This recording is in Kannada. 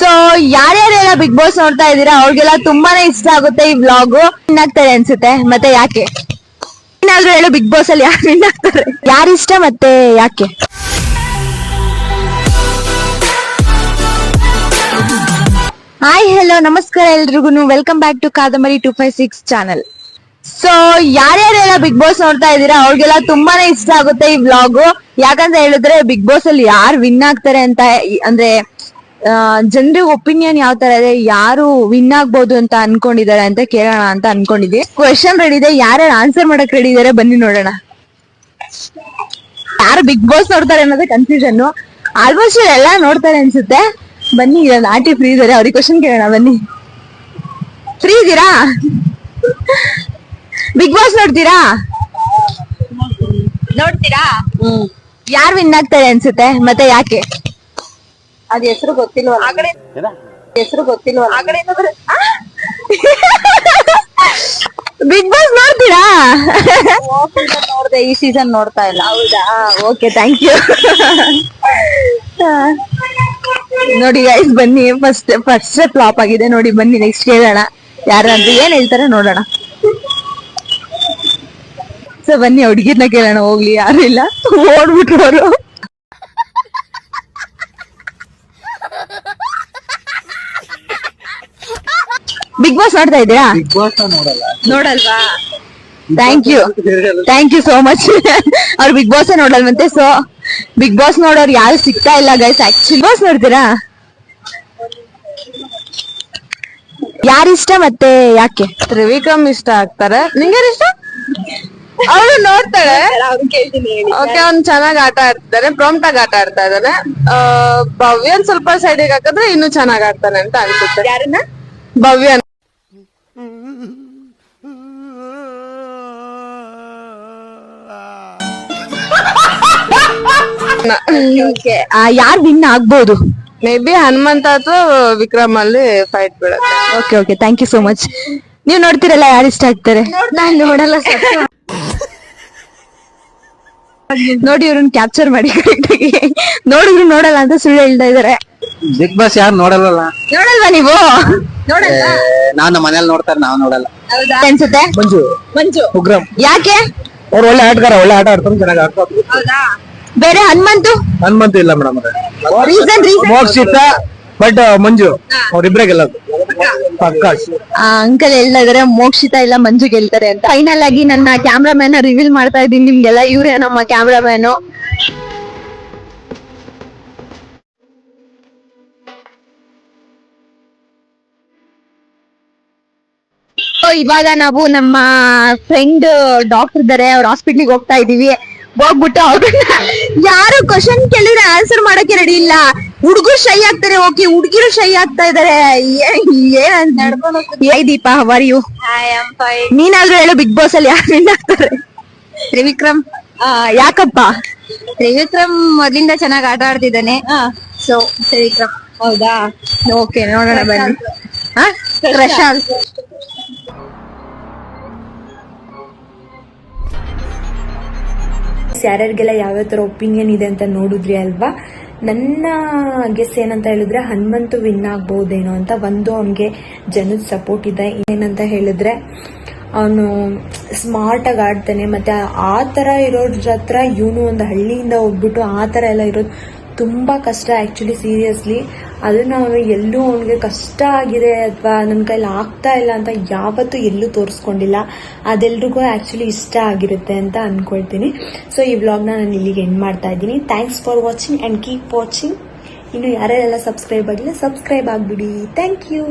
ಸೊ ಯಾರ್ಯಾರೆಲ್ಲ ಬಿಗ್ ಬಾಸ್ ನೋಡ್ತಾ ಇದ್ದೀರಾ, ಅವ್ರಿಗೆಲ್ಲ ತುಂಬಾನೇ ಇಷ್ಟ ಆಗುತ್ತೆ ಈ ವ್ಲಾಗ್ ಆಗ್ತಾರೆ ಅನ್ಸುತ್ತೆ, ಮತ್ತೆ ಯಾಕೆ? ಏನಾದ್ರೂ ಹೇಳು ಬಿಗ್ ಬಾಸ್ ಅಲ್ಲಿ ಯಾರು ಆಗ್ತಾರೆ ಯಾರಿಷ್ಟ ಮತ್ತೆ ಯಾಕೆ? ಹಾಯ್ ಹಲೋ ನಮಸ್ಕಾರ ಎಲ್ರಿಗೂ welcome back to Kadambari two five six channel so ಯಾರ್ಯಾರೆಲ್ಲ Bigg Boss ನೋಡ್ತಾ ಇದ್ದೀರಾ, ಅವ್ರಿಗೆಲ್ಲ ತುಂಬಾನೇ ಇಷ್ಟ ಆಗುತ್ತೆ ಈ ವ್ಲಾಗ್ ಯಾಕಂತ ಹೇಳಿದ್ರೆ ಬಿಗ್ ಬಾಸ್ ಅಲ್ಲಿ ಯಾರು ವಿನ್ ಆಗ್ತಾರೆ ಅಂತ ಅಂದ್ರೆ ಜನರಿಗೆ ಒಪಿನಿಯನ್ ಯಾವ ತರ ಇದೆ ಯಾರು ವಿನ್ ಆಗ್ಬೋದು ಅಂತ ಅನ್ಕೊಂಡಿದ್ದಾರೆ ಅಂತ ಕೇಳೋಣ ಅಂತ ಅನ್ಕೊಂಡಿದ್ವಿ. ಕ್ವೆಶನ್ ರೆಡಿ ಇದೆ ಯಾರ್ಯಾರು ಆನ್ಸರ್ ಮಾಡಕ್ ರೆಡಿ ಇದಾರೆ ಬನ್ನಿ ನೋಡೋಣ. ಯಾರು ಬಿಗ್ ಬಾಸ್ ನೋಡ್ತಾರೆ ಅನ್ನೋದೇ ಕನ್ಫ್ಯೂಷನ್ ಆಲ್ಮೋಸ್ಟ್ ಎಲ್ಲ ನೋಡ್ತಾರೆ ಅನ್ಸುತ್ತೆ. ಬನ್ನಿ ನಾಟಿ ಫ್ರೀ ಇದಾರೆ ಅವ್ರಿಗೆ ಕ್ವಶನ್ ಕೇಳೋಣ ಬನ್ನಿ. ಫ್ರೀ ಇದ್ದೀರಾ? ಬಿಗ್ ಬಾಸ್ ನೋಡ್ತೀರಾ? ನೋಡ್ತೀರಾ? ಯಾರು ವಿನ್ ಆಗ್ತಾರೆ ಅನ್ಸುತ್ತೆ ಮತ್ತೆ ಯಾಕೆ? ಅದ್ ಹೆಸರು ಗೊತ್ತಿಲ್ವಲ್ಲ? ಹೆಸರು ಗೊತ್ತಿಲ್ವಲ್ಲ? ಬಿಗ್ ಬಾಸ್ ನೋಡ್ತೀರಾ? ನೋಡ್ದೆ ಈ ಸೀಸನ್ ನೋಡ್ತಾ ಇಲ್ಲ. ಹೌದಾ? ಓಕೆ ಥ್ಯಾಂಕ್ ಯು ನೋಡಿ ಗೈಸ್ ಬನ್ನಿ ಫಸ್ಟ್ ಫಸ್ಟ್ ಫ್ಲಾಪ್ ಆಗಿದೆ. ನೋಡಿ ಬನ್ನಿ ನೆಕ್ಸ್ಟ್ ಕೇಳೋಣ. ಯಾರಂದ್ರೆ ಏನ್ ಹೇಳ್ತಾರೆ ನೋಡೋಣ. ಸೊ ಬನ್ನಿ ಹುಡುಗಿರ್ನ ಕೇಳೋಣ ಹೋಗ್ಲಿ. ಯಾರು ಇಲ್ಲ? ಓಡ್ಬಿಟ್ರು ಅವರು. ಬಿಗ್ ಬಾಸ್ ನೋಡ್ತಾ ಇದ್ದೀರಾ? ಬಿಗ್ ಬಾಸ್ ನೋಡಲ್ಲ. ನೋಡಲ್ವಾ? Thank you thank you so much ಅವ್ರು ಬಿಗ್ ಬಾಸ್ ನೋಡಲ್ವಂತೆ ಸೊ ಬಿಗ್ ಬಾಸ್ ನೋಡೋರು ಯಾರು ಸಿಗ್ತಾ ಇಲ್ಲ ಗೈಸ್ ಆಕ್ಚುಲಿ ಬಾಸ್ ನೋಡ್ತೀರಾ? ಯಾರಿಷ್ಟ ಮತ್ತೆ ಯಾಕೆ? ತ್ರಿವಿಕ್ರಮ್ ಇಷ್ಟ ಆಗ್ತಾರೆ. ನಿಂಗೆ ಇಷ್ಟ? ಅವಳು ನೋಡ್ತಾಳೆ. ಓಕೆ ಅವ್ನು ಚೆನ್ನಾಗಿ ಆಟ ಆಡ್ತಿದ್ದಾನೆ ಪ್ರಾಂಪ್ಟ್ ಆಗಿ ಆಟ ಆಡ್ತಾ ಇದ್ದಾನೆ ಆ, ಭವ್ಯನ್ ಸ್ವಲ್ಪ ಸೈಡಿಗೆ ಹಾಕಿದ್ರೆ ಇನ್ನೂ ಚೆನ್ನಾಗಿ ಆಡ್ತಾನೆ ಅಂತ ಅನ್ಸುತ್ತೆ. ಯಾರನ್ನ? ಭವ್ಯನ್. ಯಾರು ವಿನ್ ಆಗ್ಬೋದು? ಮೇ ಬಿ ಹನುಮಂತ ಅಥವಾ ವಿಕ್ರಮ್ ಅಲ್ಲಿ ಫೈಟ್ ಬೀಳುತ್ತೆ. Okay okay thank you so much ನೀವು ನೋಡ್ತಿರಲ್ಲ ಯಾರು ಇಷ್ಟ ಆಗ್ತಾರೆ? ನಾನು ನೋಡಲ್ಲ ನೋಡಿ ಇವ್ರನ್ನ ಕ್ಯಾಪ್ಚರ್ ಮಾಡಿ ಕರೆಕ್ಟಾಗಿ ನೋಡಿದ್ರು ನೋಡಲ್ಲ ಅಂತ ಸುಳ್ಳು ಹೇಳ್ತಾ ಇದಾರೆ. ಬಿಗ್ ಬಾಸ್ ಯಾರು ನೋಡಲ್ಲ ನೋಡಲ್ವಾ ನೀವು? ನೋಡಲ್ಲ ನಾನು ನಮ್ಮ ಮನೇಲಿ ನೋಡ್ತಾರೆ ನಾವು ನೋಡಲ್ಲ. ಅನ್ಸುತ್ತೆ? ಮಂಜು. ಮಂಜು. ಉಗ್ರಂ. ಯಾಕೆ? ಅವ್ರು ಒಳ್ಳೆ ಆಟಗಾರ ಒಳ್ಳೆ ಆಟ ಆಡ್ತಾರೆ ಚೆನ್ನಾಗಿ ಆಡ್ತಾರೆ ಬೇರೆ ಹನುಮಂತು? ಹನುಮಂತ ಇಲ್ಲ madam reason reason Mokshitha but Manju ಅವ್ರಿಬ್ರೇ ಗೆಲ್ಲೋದು. ಪಕ್ಕ. ಅಂಕಲ್ ಹೇಳ್ತಾ ಇದಾರೆ ಮೋಕ್ಷಿತ ಇಲ್ಲ ಮಂಜು ಗೆಲ್ತಾರೆ ಅಂತ. ಫೈನಲ್ ಆಗಿ ನನ್ನ ಕ್ಯಾಮ್ರಾಮ್ಯಾನ್ ರಿವೀಲ್ ಮಾಡ್ತಾ ಇದೀನಿ ನಿಮ್ಗೆಲ್ಲ ಇವ್ರೇ ನಮ್ಮ ಕ್ಯಾಮ್ರಾಮ್ಯಾನು ಇವಾಗ ನಾವು ನಮ್ಮ ಫ್ರೆಂಡ್ ಡಾಕ್ಟರ್ ಇದಾರೆ ಅವ್ರ ಹಾಸ್ಪಿಟ್ಲಿಗೆ ಹೋಗ್ತಾ ಇದೀವಿ. ಹೋಗ್ಬಿಟ್ಟು ಅವ್ರನ್ನ ಯಾರು ಕ್ವಶನ್ ಕೇಳಿದ್ರೆ ಆನ್ಸರ್ ಮಾಡಕ್ಕೆ ರೆಡಿ ಇಲ್ಲ. ಹುಡುಗರು ಶೈ ಆಗ್ತಾರೆ ಓಕೆ ಹುಡುಗಿರು ಶೈ ಆಗ್ತಾ ಇದಾರೆ. ಏ ದೀಪ ಹವರ್ ಯು ನೀನಾದ್ರೂ ಹೇಳು ಬಿಗ್ ಬಾಸ್ ಅಲ್ಲಿ ಯಾರು ವಿನ್ ಆಗ್ತಾರೆ ತ್ರಿವಿಕ್ರಮ್. ಯಾಕಪ್ಪ? ತ್ರಿವಿಕ್ರಮ್ ಮೊದ್ಲಿಂದ ಚೆನ್ನಾಗಿ ಆಟ ಆಡ್ತಿದ್ದಾನೆ. ಸೊ ತ್ರಿವಿಕ್ರಮ್. ಹೌದಾ? ಓಕೆ ನೋಡೋಣ ಬನ್ನಿ. ಹಾ? ಪ್ರಶಾಂತ್ ಯಾರ್ಯಾರಿಗೆಲ್ಲ ಯಾವ್ಯಾವ ಥರ ಒಪಿನಿಯನ್ ಇದೆ ಅಂತ ನೋಡಿದ್ರಿ ಅಲ್ವಾ? ನನ್ನ ಗೆಸ್ ಏನಂತ ಹೇಳಿದ್ರೆ ಹನುಮಂತು ವಿನ್ ಆಗ್ಬಹುದೇನೋ ಅಂತ ಒಂದು ಅವನಿಗೆ ಜನದ ಸಪೋರ್ಟ್ ಇದೆ. ಏನಂತ ಹೇಳಿದ್ರೆ ಅವನು ಸ್ಮಾರ್ಟ್ ಆಗಿ ಆಡ್ತಾನೆ, ಮತ್ತೆ ಆ ಥರ ಇರೋದ್ರ ಹತ್ರ ಇವನು ಒಂದು ಹಳ್ಳಿಯಿಂದ ಹೋಗ್ಬಿಟ್ಟು ಆ ಥರ ಎಲ್ಲ ಇರೋದು ತುಂಬಾ ಕಷ್ಟ ಆಕ್ಚುಲಿ ಸೀರಿಯಸ್ಲಿ ಅದನ್ನ ಅವನು ಎಲ್ಲೂ ಅವನಿಗೆ ಕಷ್ಟ ಆಗಿದೆ ಅಥವಾ ನನ್ನ ಕೈಲಿ ಆಗ್ತಾ ಇಲ್ಲ ಅಂತ ಯಾವತ್ತೂ ಎಲ್ಲೂ ತೋರಿಸ್ಕೊಂಡಿಲ್ಲ. ಅದೆಲ್ರಿಗೂ ಆಕ್ಚುಲಿ ಇಷ್ಟ ಆಗಿರುತ್ತೆ ಅಂತ ಅನ್ಕೊಳ್ತೀನಿ. ಸೊ ಈ ವ್ಲಾಗ್ನ ನಾನು ಇಲ್ಲಿಗೆ ಎಂಡ್ ಮಾಡ್ತಾ ಇದ್ದೀನಿ. Thanks for watching and keep watching ಇನ್ನು ಯಾರೆಲ್ಲ ಸಬ್ಸ್ಕ್ರೈಬ್ ಆಗಿಲ್ಲ ಸಬ್ಸ್ಕ್ರೈಬ್ ಆಗಿಬಿಡಿ. Thank you